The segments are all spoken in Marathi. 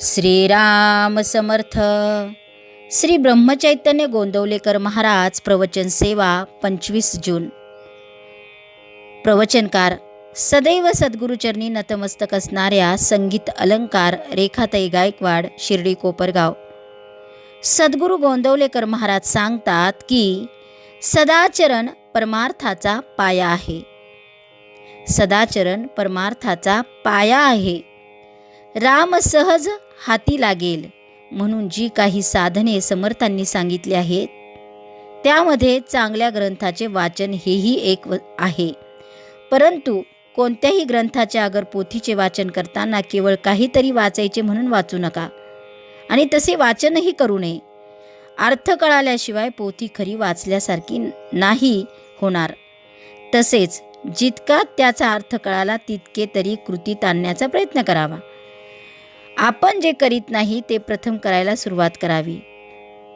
श्रीराम समर्थ. श्री ब्रह्मचैतन्य गोंदवलेकर महाराज प्रवचन सेवा पंचवीस जून. प्रवचनकार सदैव सद्गुरुचरणी नतमस्तक असणाऱ्या संगीत अलंकार रेखाताई गायकवाड शिर्डी कोपरगाव. सद्गुरू गोंदवलेकर महाराज सांगतात की सदाचरण परमार्थाचा पाया आहे. सदाचरण परमार्थाचा पाया आहे. राम सहज हाती लागेल म्हणून जी काही साधने समर्थांनी सांगितली आहेत त्यामध्ये चांगल्या ग्रंथाचे वाचन हेही एक आहे. परंतु कोणत्याही ग्रंथाच्या अगर पोथीचे वाचन करताना केवळ काहीतरी वाचायचे म्हणून वाचू नका. आणि तसे वाचनही करू नये. अर्थ कळाल्याशिवाय पोथी खरी वाचल्यासारखी नाही होणार. तसेच जितका त्याचा अर्थ कळाला तितके तरी कृतीत आणण्याचा प्रयत्न करावा. आपण जे करीत नाही ते प्रथम करायला सुरुवात करावी.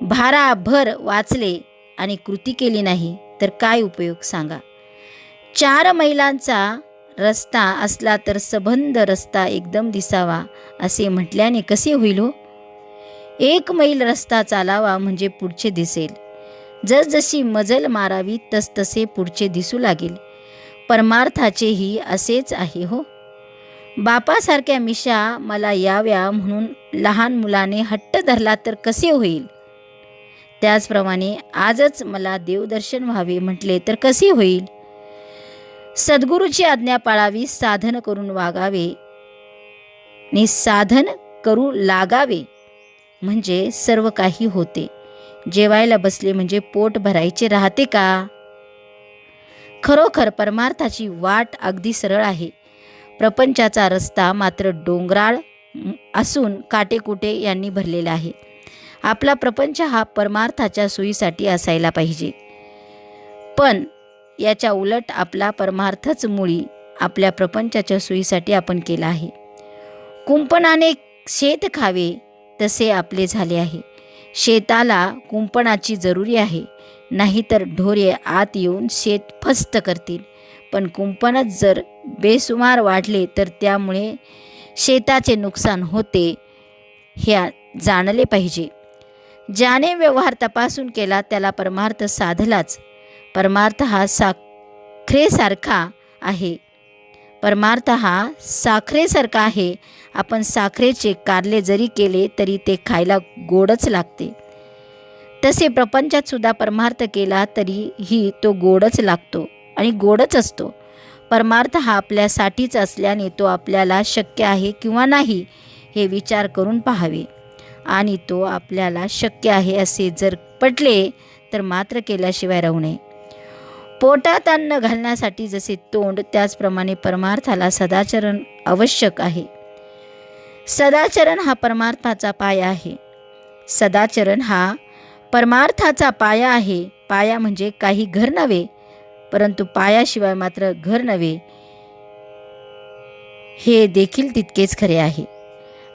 भाराभर वाचले आणि कृती केली नाही तर काय उपयोग सांगा? चार मैलांचा रस्ता असला तर सबंध रस्ता एकदम दिसावा असे म्हटल्याने कसे होईल हो? एक मैल रस्ता चालावा म्हणजे पुढचे दिसेल. जसजशी मजल मारावी तसतसे पुढचे दिसू लागेल. परमार्थाचेही असेच आहे हो. बापासारख्या मिशा मला याव्या म्हणून लहान मुलाने हट्ट धरला तर कसे होईल? त्याचप्रमाणे आजच मला देवदर्शन व्हावे म्हटले तर कसे होईल? सद्गुरूची आज्ञा पाळावी साधन करून वागावे. नि साधन करू लागावे म्हणजे सर्व काही होते. जेवायला बसले म्हणजे पोट भरायचे राहते का? खरोखर परमार्थाची वाट अगदी सरळ आहे. प्रपंचाचा रस्ता मात्र डोंगराळ असून काटेकुटे यांनी भरलेला आहे. आपला प्रपंच हा परमार्थाच्या सोयीसाठी असायला पाहिजे. पण याच्या उलट आपला परमार्थच मुळी आपल्या प्रपंचाच्या सोयीसाठी आपण केला आहे. कुंपणाने शेत खावे तसे आपले झाले आहे. शेताला कुंपणाची जरुरी आहे. नाहीतर ढोरे आत येऊन शेत फस्त करतील. पण कुंपणच जर बेसुमार वाढले तर त्यामुळे शेताचे नुकसान होते हे जाणले पाहिजे. ज्याने व्यवहार तपासून केला त्याला परमार्थ साधलाच. परमार्थ हा साखरेसारखा आहे. परमार्थ हा साखरेसारखा आहे. आपण साखरेचे कारले जरी केले तरी ते खायला गोडच लागते. तसे प्रपंचात सुद्धा परमार्थ केला तरीही तो गोडच लागतो आणि गोडच असतो. परमार्थ हा आपल्यासाठीच असल्याने तो आपल्याला शक्य आहे किंवा नाही हे विचार करून पाहावे. आणि तो आपल्याला शक्य आहे असे जर पटले तर मात्र केल्याशिवाय राहू नये. पोटात अन्न घालण्यासाठी जसे तोंड त्याचप्रमाणे परमार्थाला सदाचरण आवश्यक आहे. सदाचरण हा परमार्थाचा पाया आहे. सदाचरण हा परमार्थाचा पाया आहे. पाया म्हणजे काही घर नव्हे परंतु पायाशिवाय मात्र घर नव्हे. हे देखील तितकेच खरे आहे.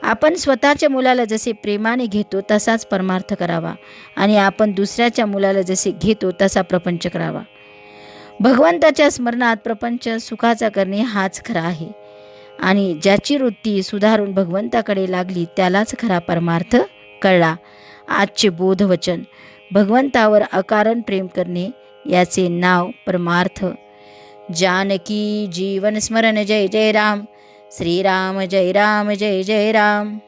आपण स्वतःच्या मुलाला जसे प्रेमाने घेतो तसाच परमार्थ करावा आणि आपण दुसऱ्याच्या मुलाला जसे घेतो तसा प्रपंच करावा. भगवंताच्या स्मरणात प्रपंच सुखाचा करणे हाच खरा आहे. आणि ज्याची वृत्ती सुधारून भगवंताकडे लागली त्यालाच खरा परमार्थ कळला. आजचे बोधवचन. भगवंतावर अकारण प्रेम करणे याचे नाव परमार्थ. जानकी जीवन स्मरण जय जय राम. श्रीराम जय राम जय जय राम.